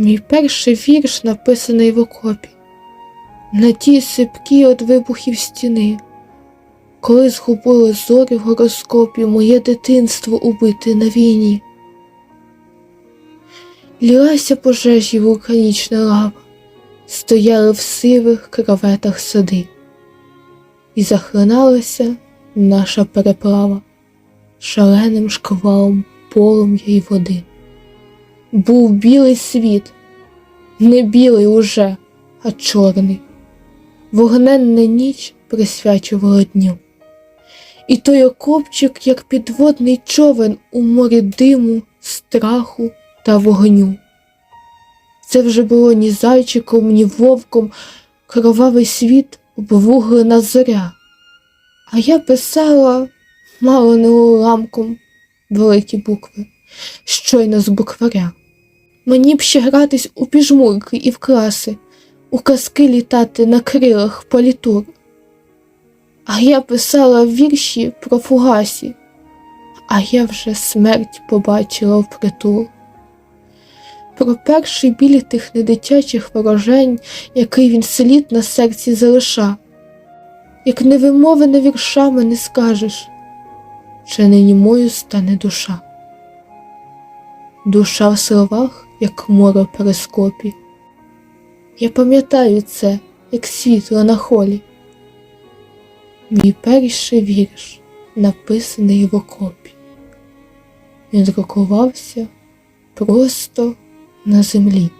Мій перший вірш написаний в окопі, на тій сипкій од вибухів стіни, коли згубили зорі в гороскопі моє дитинство убите на війні. Лілася пожежі вулканічна лава, стояли в сивих краветах сади, і захлиналася наша переправа шаленим шквалом полум'я й води. Був білий світ, не білий уже, а чорний. Вогненна ніч присвячувала дню. І той окопчик, як підводний човен у морі диму, страху та вогню. Це вже було ні зайчиком, ні вовком, кровавий світ обвуглена зоря. А я писала мало не уламком великі букви, щойно з букваря. Мені б ще гратись у піжмурки і в класи, у казки літати на крилах політур. А я писала вірші про фугасі, а я вже смерть побачила впритул. Про перший біль тих недитячих ворожень, який він слід на серці залиша, як невимовлене віршами не скажеш, чи не німою стане душа. Душа в словах, як море в перископі. Я пам'ятаю це, як світло на холі. Мій перший вірш, написаний в окопі. Він друкувався просто на землі.